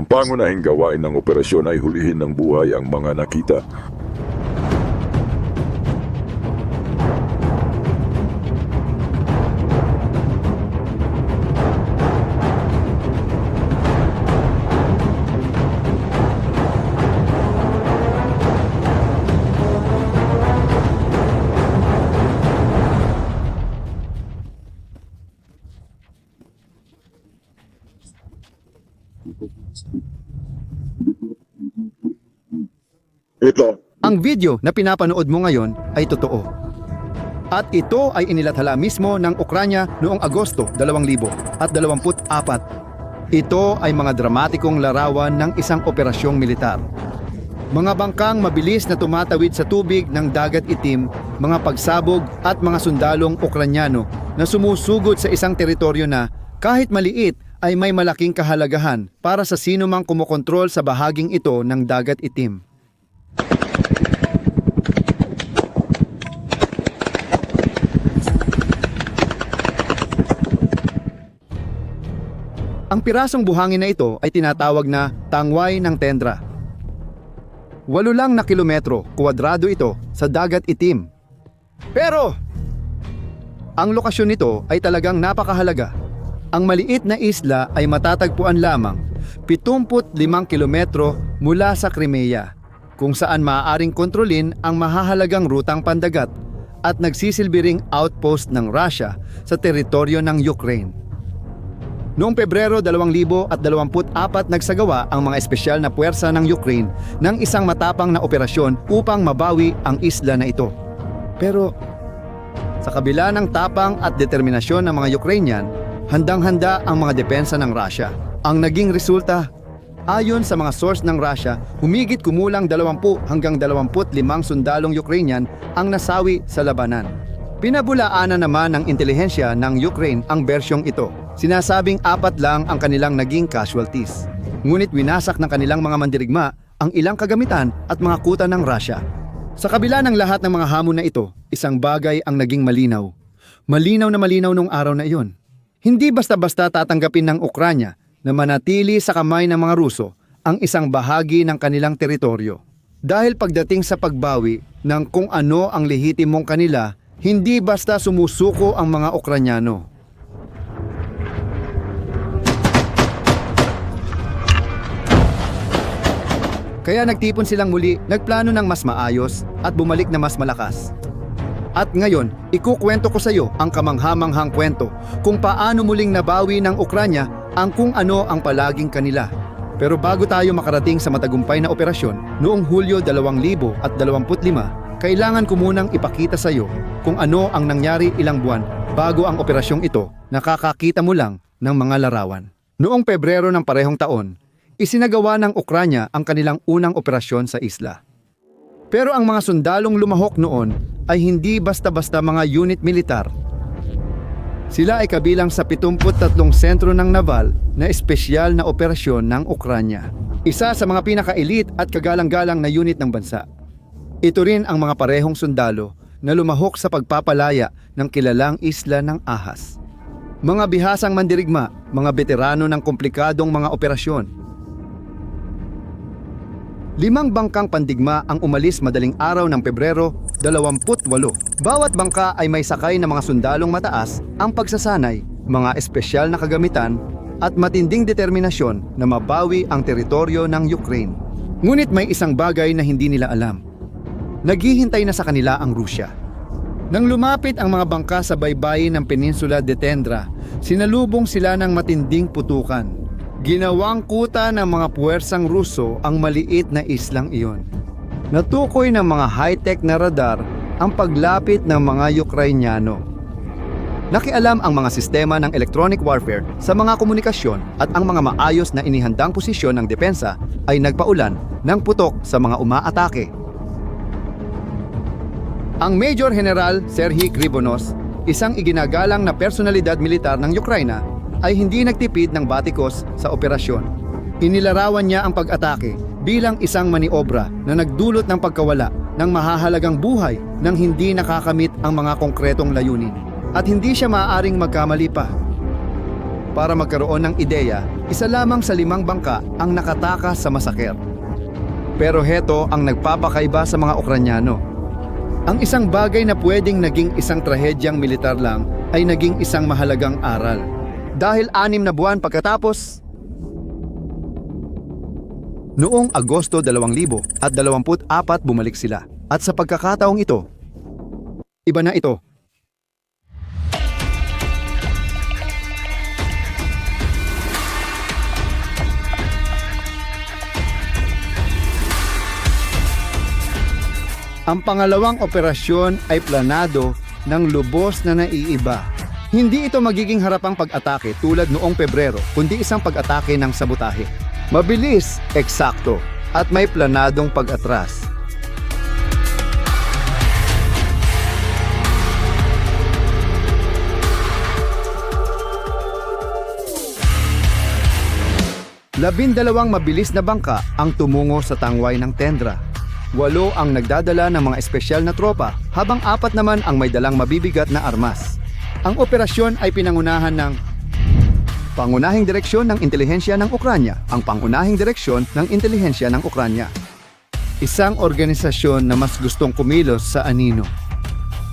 Ang pangunahing gawain ng operasyon ay hulihin ng buhay ang mga nakita. Ito, Ang video na pinapanood mo ngayon ay totoo. At ito ay inilathala mismo ng Ukranya noong Agosto 2024. Ito ay mga dramatikong larawan ng isang operasyong militar. Mga bangkang mabilis na tumatawid sa tubig ng dagat itim, mga pagsabog at mga sundalong Ukranyano na sumusugod sa isang teritoryo na kahit maliit ay may malaking kahalagahan para sa sino mang kumokontrol sa bahaging ito ng dagat itim. Ang pirasong buhangin na ito ay tinatawag na tangway ng tendra. Walo lang na kilometro, kwadrado ito sa dagat itim. Pero, ang lokasyon nito ay talagang napakahalaga. Ang maliit na isla ay matatagpuan lamang 75 kilometro mula sa Crimea, kung saan maaaring kontrolin ang mahahalagang rutang pandagat at nagsisilbi outpost ng Russia sa teritoryo ng Ukraine. Noong Pebrero 2024 nagsagawa ang mga espesyal na puwersa ng Ukraine ng isang matapang na operasyon upang mabawi ang isla na ito. Pero sa kabila ng tapang at determinasyon ng mga Ukrainian, handang-handa ang mga depensa ng Russia. Ang naging resulta, ayon sa mga source ng Russia, humigit kumulang 20 hanggang 25 sundalong Ukrainian ang nasawi sa labanan. Pinabulaanan naman ng intelihensya ng Ukraine ang bersyong ito. Sinasabing apat lang ang kanilang naging casualties. Ngunit winasak ng kanilang mga mandirigma ang ilang kagamitan at mga kuta ng Russia. Sa kabila ng lahat ng mga hamon na ito, isang bagay ang naging malinaw. Malinaw na malinaw nung araw na iyon. Hindi basta-basta tatanggapin ng Ukranya na manatili sa kamay ng mga Ruso ang isang bahagi ng kanilang teritoryo. Dahil pagdating sa pagbawi ng kung ano ang lehitimong kanila, hindi basta sumusuko ang mga Ukranyano. Kaya nagtipon silang muli, nagplano ng mas maayos at bumalik na mas malakas. At ngayon, ikukwento ko sa iyo ang kamanghamanghang kwento kung paano muling nabawi ng Ukranya ang kung ano ang palaging kanila. Pero bago tayo makarating sa matagumpay na operasyon noong Hulyo 2025, kailangan ko munang ipakita sa iyo kung ano ang nangyari ilang buwan bago ang operasyong ito nakakakita mo lang ng mga larawan. Noong Pebrero ng parehong taon, isinagawa ng Ukranya ang kanilang unang operasyon sa isla. Pero ang mga sundalong lumahok noon ay hindi basta-basta mga unit militar. Sila ay kabilang sa 73 sentro ng naval na espesyal na operasyon ng Ukranya. Isa sa mga pinaka-elite at kagalang-galang na unit ng bansa. Ito rin ang mga parehong sundalo na lumahok sa pagpapalaya ng kilalang isla ng Ahas. Mga bihasang mandirigma, mga veterano ng komplikadong mga operasyon, Limang bangkang pandigma ang umalis madaling araw ng Pebrero 28. Bawat bangka ay may sakay na mga sundalong mataas, ang pagsasanay, mga espesyal na kagamitan, at matinding determinasyon na mabawi ang teritoryo ng Ukraine. Ngunit may isang bagay na hindi nila alam. Naghihintay na sa kanila ang Rusya. Nang lumapit ang mga bangka sa baybayin ng Peninsula de Tendra, sinalubong sila ng matinding putukan. Ginawang kuta ng mga puwersang Ruso ang maliit na islang iyon. Natukoy ng mga high-tech na radar ang paglapit ng mga Ukrainyano. Nakialam ang mga sistema ng electronic warfare sa mga komunikasyon at ang mga maayos na inihandang posisyon ng depensa ay nagpaulan ng putok sa mga umaatake. Ang Major General Serhiy Krivonos, isang iginagalang na personalidad militar ng Ukraina, ay hindi nagtipid ng batikos sa operasyon. Inilarawan niya ang pag-atake bilang isang maniobra na nagdulot ng pagkawala ng mahahalagang buhay nang hindi nakakamit ang mga konkretong layunin. At hindi siya maaaring magkamali pa. Para magkaroon ng ideya, isa lamang sa limang bangka ang nakatakas sa masaker. Pero heto ang nagpapakaiba sa mga Ukranyano. Ang isang bagay na pwedeng naging isang trahedyang militar lang ay naging isang mahalagang aral. Dahil anim na buwan pagkatapos, Noong Agosto 2024 bumalik sila. At sa pagkakataong ito, iba na ito. Ang pangalawang operasyon ay planado ng lubos na naiiba. Hindi ito magiging harapang pag-atake tulad noong Pebrero, kundi isang pag-atake ng sabotahe. Mabilis, eksakto, at may planadong pag-atras. Labindalawang mabilis na bangka ang tumungo sa tangway ng tendra. Walo ang nagdadala ng mga espesyal na tropa, habang apat naman ang may dalang mabibigat na armas. Ang operasyon ay pinangunahan ng Pangunahing Direksyon ng Intelihensya ng Ukranya, ang Pangunahing Direksyon ng Intelihensya ng Ukranya. Isang organisasyon na mas gustong kumilos sa anino.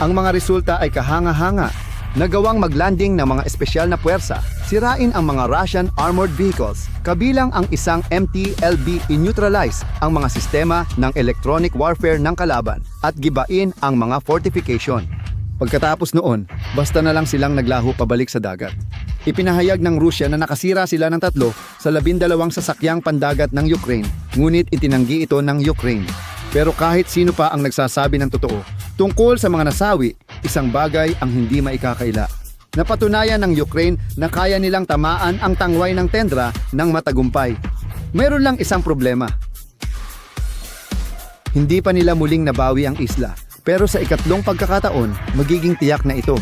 Ang mga resulta ay kahanga-hanga. Nagawang maglanding ng mga espesyal na puwersa, sirain ang mga Russian armored vehicles, kabilang ang isang MTLB i-neutralize ang mga sistema ng electronic warfare ng kalaban at gibain ang mga fortification. Pagkatapos noon, basta na lang silang naglaho pabalik sa dagat. Ipinahayag ng Rusya na nakasira sila ng tatlo sa labindalawang sasakyang pandagat ng Ukraine, ngunit itinanggi ito ng Ukraine. Pero kahit sino pa ang nagsasabi ng totoo, tungkol sa mga nasawi, isang bagay ang hindi maikakaila. Napatunayan ng Ukraine na kaya nilang tamaan ang tangway ng tendra ng matagumpay. Mayroon lang isang problema. Hindi pa nila muling nabawi ang isla, pero sa ikatlong pagkakataon, magiging tiyak na ito.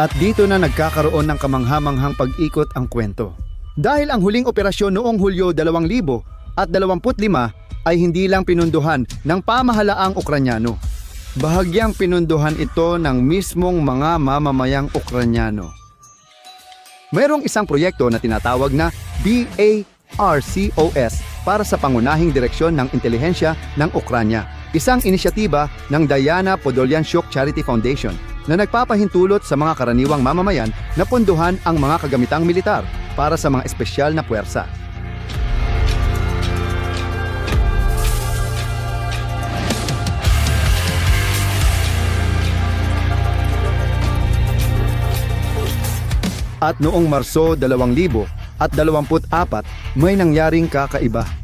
At dito na nagkakaroon ng kamanghamanghang pag-ikot ang kwento. Dahil ang huling operasyon noong Hulyo 2000 at 25 ay hindi lang pinunduhan ng pamahalaang Ukranyano. Bahagyang pinunduhan ito ng mismong mga mamamayang Ukranyano. Mayroong isang proyekto na tinatawag na BARCOS para sa pangunahing direksyon ng intelihensya ng Ukranya. Isang inisyatiba ng Diana Podolyanchuk Charity Foundation na nagpapahintulot sa mga karaniwang mamamayan na ponduhan ang mga kagamitang militar para sa mga espesyal na puwersa. At noong Marso 2000 at 24 may nangyaring kakaiba.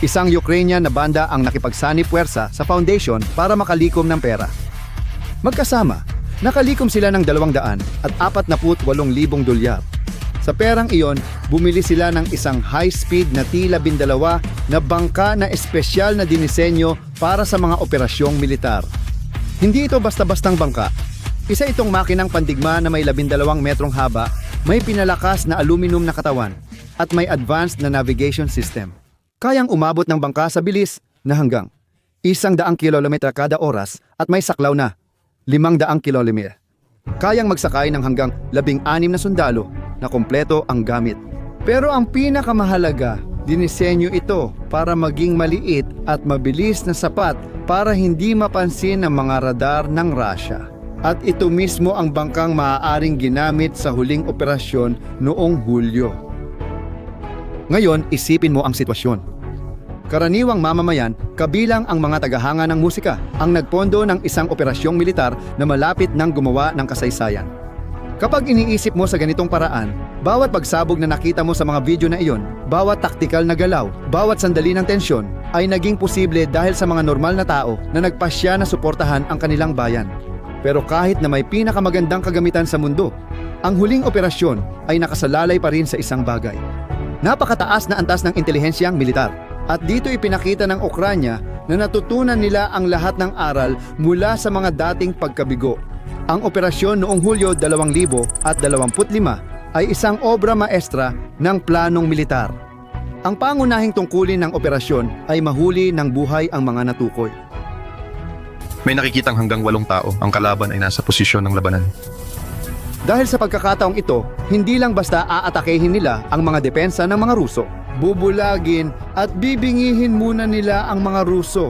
Isang Ukrainian na banda ang nakipagsani puwersa sa foundation para makalikom ng pera. Magkasama, nakalikom sila ng 200 at 48,000 dolyar. Sa perang iyon, bumili sila ng isang high-speed na T-12 na bangka na espesyal na dinisenyo para sa mga operasyong militar. Hindi ito basta-bastang bangka. Isa itong makinang pandigma na may 12 metrong haba, may pinalakas na aluminum na katawan, at may advanced na navigation system. Kayang umabot ng bangka sa bilis na hanggang isang daang kilometer kada oras at may saklaw na limang daang kilometer. Kayang magsakay ng hanggang labing anim na sundalo na kompleto ang gamit. Pero ang pinakamahalaga, dinisenyo ito para maging maliit at mabilis na sapat para hindi mapansin ng mga radar ng Russia. At ito mismo ang bangkang maaaring ginamit sa huling operasyon noong Hulyo. Ngayon, isipin mo ang sitwasyon. Karaniwang mamamayan, kabilang ang mga tagahanga ng musika, ang nagpondo ng isang operasyong militar na malapit nang gumawa ng kasaysayan. Kapag iniisip mo sa ganitong paraan, bawat pagsabog na nakita mo sa mga video na iyon, bawat taktikal na galaw, bawat sandali ng tensyon, ay naging posible dahil sa mga normal na tao na nagpasya na suportahan ang kanilang bayan. Pero kahit na may pinakamagandang kagamitan sa mundo, ang huling operasyon ay nakasalalay pa rin sa isang bagay. Napakataas na antas ng intelihensyang militar. At dito ipinakita ng Ukranya na natutunan nila ang lahat ng aral mula sa mga dating pagkabigo. Ang operasyon noong Hulyo 2025 ay isang obra maestra ng planong militar. Ang pangunahing tungkulin ng operasyon ay mahuli ng buhay ang mga natukoy. May nakikitang hanggang walong tao. Ang kalaban ay nasa posisyon ng labanan. Dahil sa pagkakataong ito, hindi lang basta aatakehin nila ang mga depensa ng mga Ruso. Bubulagin at bibingihin muna nila ang mga Ruso.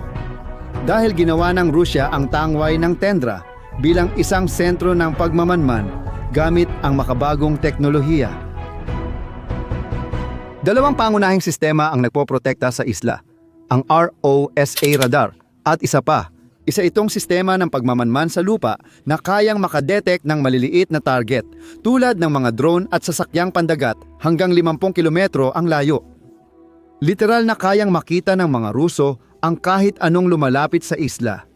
Dahil ginawa ng Rusya ang tangway ng Tendra bilang isang sentro ng pagmamanman gamit ang makabagong teknolohiya. Dalawang pangunahing sistema ang nagpoprotekta sa isla, ang ROSA radar at isa pa, isa itong sistema ng pagmamanman sa lupa na kayang makadetect ng maliliit na target tulad ng mga drone at sasakyang pandagat hanggang 50 kilometro ang layo. Literal na kayang makita ng mga Ruso ang kahit anong lumalapit sa isla.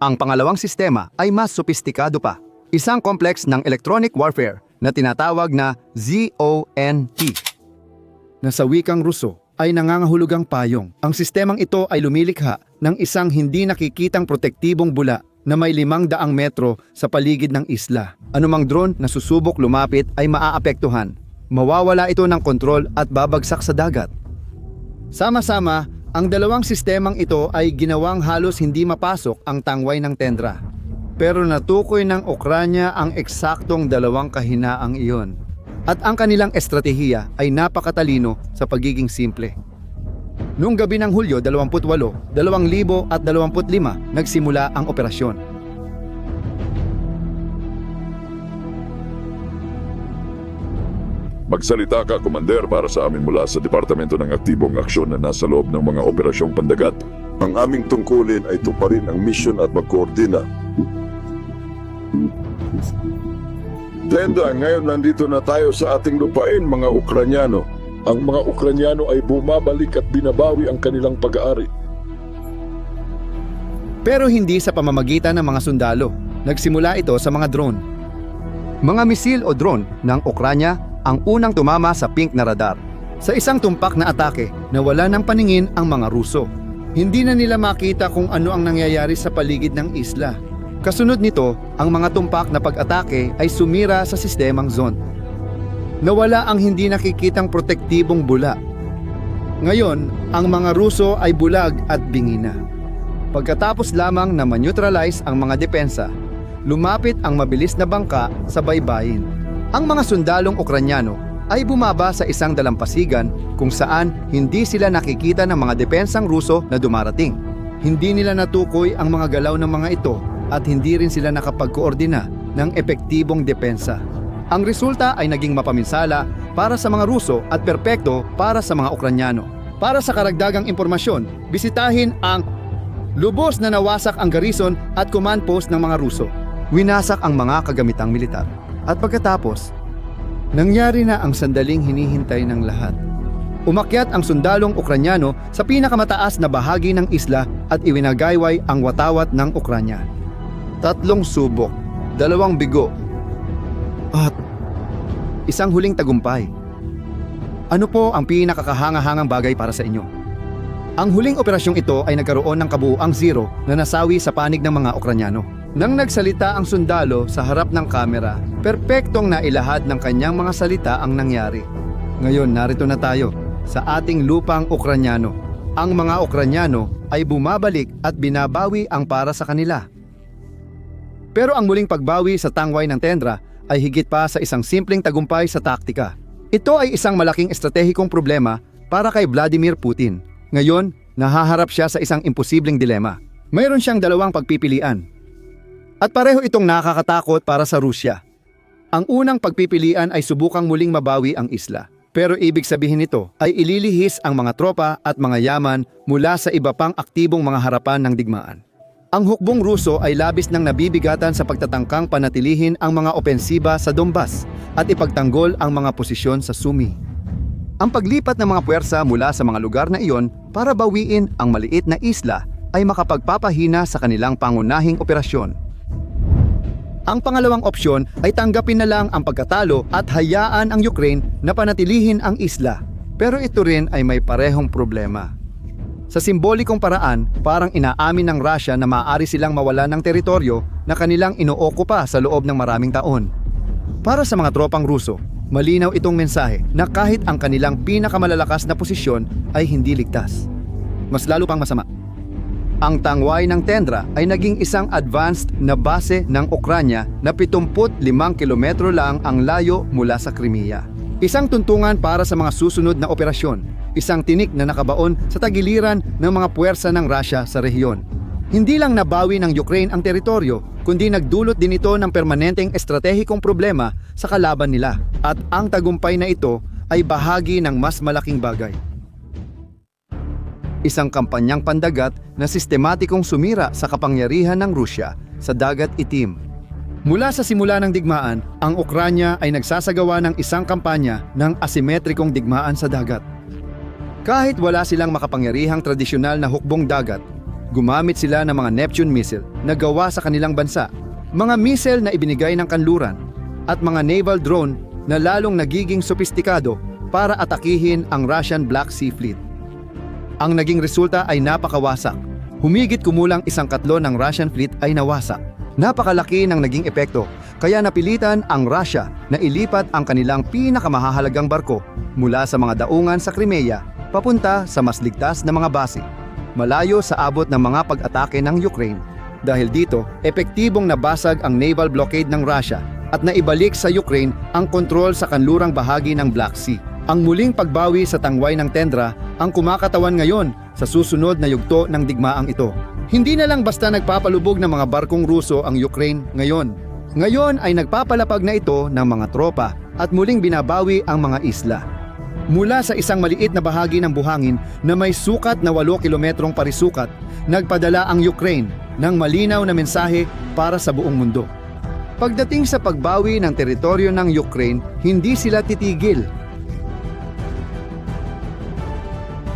Ang pangalawang sistema ay mas sopistikado pa, isang complex ng electronic warfare na tinatawag na ZONT na sa wikang Ruso ay nangangahulugang payong. Ang sistemang ito ay lumilikha ng isang hindi nakikitang protektibong bula na may limang daang metro sa paligid ng isla. Anumang drone na susubok lumapit ay maaapektuhan. Mawawala ito ng kontrol at babagsak sa dagat. Sama-sama, ang dalawang sistemang ito ay ginawang halos hindi mapasok ang tangway ng Tendra. Pero natukoy ng Ukranya ang eksaktong dalawang kahinaang iyon. At ang kanilang estratehiya ay napakatalino sa pagiging simple. Noong gabi ng Hulyo 28, 2025, nagsimula ang operasyon. Magsalita ka, Commander, para sa amin mula sa Departamento ng Aktibong Aksyon na nasa loob ng mga operasyong pandagat. Ang aming tungkulin ay tuparin ang misyon at magkoordina. Tenda, ngayon nandito na tayo sa ating lupain, mga Ukranyano. Ang mga Ukranyano ay bumabalik at binabawi ang kanilang pag-aari. Pero hindi sa pamamagitan ng mga sundalo. Nagsimula ito sa mga drone. Mga misil o drone ng Ukranya ang unang tumama sa pink na radar. Sa isang tumpak na atake na wala ng paningin ang mga Ruso. Hindi na nila makita kung ano ang nangyayari sa paligid ng isla. Kasunod nito, ang mga tumpak na pag-atake ay sumira sa sistemang zone. Nawala ang hindi nakikitang protektibong bula. Ngayon, ang mga Ruso ay bulag at bingi na. Pagkatapos lamang na maneutralize ang mga depensa, lumapit ang mabilis na bangka sa baybayin. Ang mga sundalong Ukranyano ay bumaba sa isang dalampasigan kung saan hindi sila nakikita ng mga depensang Ruso na dumarating. Hindi nila natukoy ang mga galaw ng mga ito at hindi rin sila nakapagkoordina ng epektibong depensa. Ang resulta ay naging mapaminsala para sa mga Ruso at perpekto para sa mga Ukranyano. Para sa karagdagang impormasyon, bisitahin ang Lubos na nawasak ang garrison at command post ng mga Ruso. Winasak ang mga kagamitang militar. At pagkatapos, nangyari na ang sandaling hinihintay ng lahat. Umakyat ang sundalong Ukranyano sa pinakamataas na bahagi ng isla at iwinagayway ang watawat ng Ukranya. Tatlong subok, dalawang bigo, at isang huling tagumpay. Ano po ang pinakakahangahangang bagay para sa inyo? Ang huling operasyong ito ay nagkaroon ng kabuuang zero na nasawi sa panig ng mga Ukranyano. Nang nagsalita ang sundalo sa harap ng kamera, perpektong nailahad ng kanyang mga salita ang nangyari. Ngayon narito na tayo sa ating lupang Ukranyano. Ang mga Ukranyano ay bumabalik at binabawi ang para sa kanila. Pero ang muling pagbawi sa tangway ng Tendra ay higit pa sa isang simpleng tagumpay sa taktika. Ito ay isang malaking estratehikong problema para kay Vladimir Putin. Ngayon, nahaharap siya sa isang imposibleng dilema. Mayroon siyang dalawang pagpipilian. At pareho itong nakakatakot para sa Rusya. Ang unang pagpipilian ay subukang muling mabawi ang isla. Pero ibig sabihin nito ay ililihis ang mga tropa at mga yaman mula sa iba pang aktibong mga harapan ng digmaan. Ang hukbong Ruso ay labis nang nabibigatan sa pagtatangkang panatilihin ang mga opensiba sa Donbas at ipagtanggol ang mga posisyon sa Sumi. Ang paglipat ng mga puwersa mula sa mga lugar na iyon para bawiin ang maliit na isla ay makapagpapahina sa kanilang pangunahing operasyon. Ang pangalawang opsyon ay tanggapin na lang ang pagkatalo at hayaan ang Ukraine na panatilihin ang isla. Pero ito rin ay may parehong problema. Sa simbolikong paraan, parang inaamin ng Russia na maaari silang mawala ng teritoryo na kanilang inookupa sa loob ng maraming taon. Para sa mga tropang Ruso, malinaw itong mensahe na kahit ang kanilang pinakamalalakas na posisyon ay hindi ligtas. Mas lalo pang masama. Ang tangway ng Tendra ay naging isang advanced na base ng Ukranya na 75 kilometro lang ang layo mula sa Crimea. Isang tuntungan para sa mga susunod na operasyon, isang tinik na nakabaon sa tagiliran ng mga puwersa ng Russia sa rehiyon. Hindi lang nabawi ng Ukraine ang teritoryo, kundi nagdulot din ito ng permanenteng estratehikong problema sa kalaban nila. At ang tagumpay na ito ay bahagi ng mas malaking bagay. Isang kampanyang pandagat na sistematikong sumira sa kapangyarihan ng Rusya sa Dagat Itim. Mula sa simula ng digmaan, ang Ukranya ay nagsasagawa ng isang kampanya ng asimetrikong digmaan sa dagat. Kahit wala silang makapangyarihang tradisyonal na hukbong dagat, gumamit sila ng mga Neptune missile na gawa sa kanilang bansa, mga missile na ibinigay ng kanluran, at mga naval drone na lalong nagiging sopistikado para atakihin ang Russian Black Sea Fleet. Ang naging resulta ay napakawasak. Humigit kumulang isang katlo ng Russian fleet ay nawasak. Napakalaki ng naging epekto, kaya napilitan ang Russia na ilipat ang kanilang pinakamahahalagang barko mula sa mga daungan sa Crimea papunta sa mas ligtas na mga base, malayo sa abot ng mga pag-atake ng Ukraine. Dahil dito, epektibong nabasag ang naval blockade ng Russia at naibalik sa Ukraine ang kontrol sa kanlurang bahagi ng Black Sea. Ang muling pagbawi sa tangway ng Tendra ang kumakatawan ngayon sa susunod na yugto ng digmaang ito. Hindi na lang basta nagpapalubog ng mga barkong Ruso ang Ukraine ngayon. Ngayon ay nagpapalapag na ito ng mga tropa at muling binabawi ang mga isla. Mula sa isang maliit na bahagi ng buhangin na may sukat na 8 kilometrong parisukat, nagpadala ang Ukraine ng malinaw na mensahe para sa buong mundo. Pagdating sa pagbawi ng teritoryo ng Ukraine, hindi sila titigil.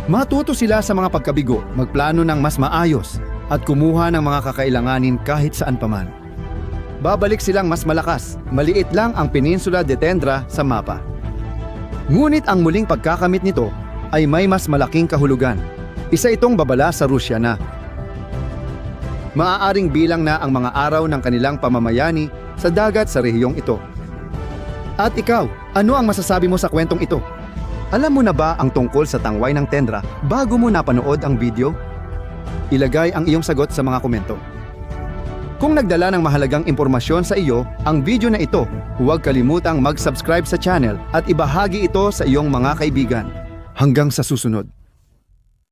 Matuto sila sa mga pagkabigo, magplano ng mas maayos, at kumuha ng mga kakailanganin kahit saan paman. Babalik silang mas malakas, maliit lang ang Peninsula de Tendra sa mapa. Ngunit ang muling pagkakamit nito ay may mas malaking kahulugan. Isa itong babala sa Rusya na maaaring bilang na ang mga araw ng kanilang pamamayani sa dagat sa rehiyong ito. At ikaw, ano ang masasabi mo sa kwentong ito? Alam mo na ba ang tungkol sa tangway ng Tendra bago mo napanood ang video? Ilagay ang iyong sagot sa mga komento. Kung nagdala ng mahalagang impormasyon sa iyo ang video na ito, huwag kalimutang mag-subscribe sa channel at ibahagi ito sa iyong mga kaibigan. Hanggang sa susunod.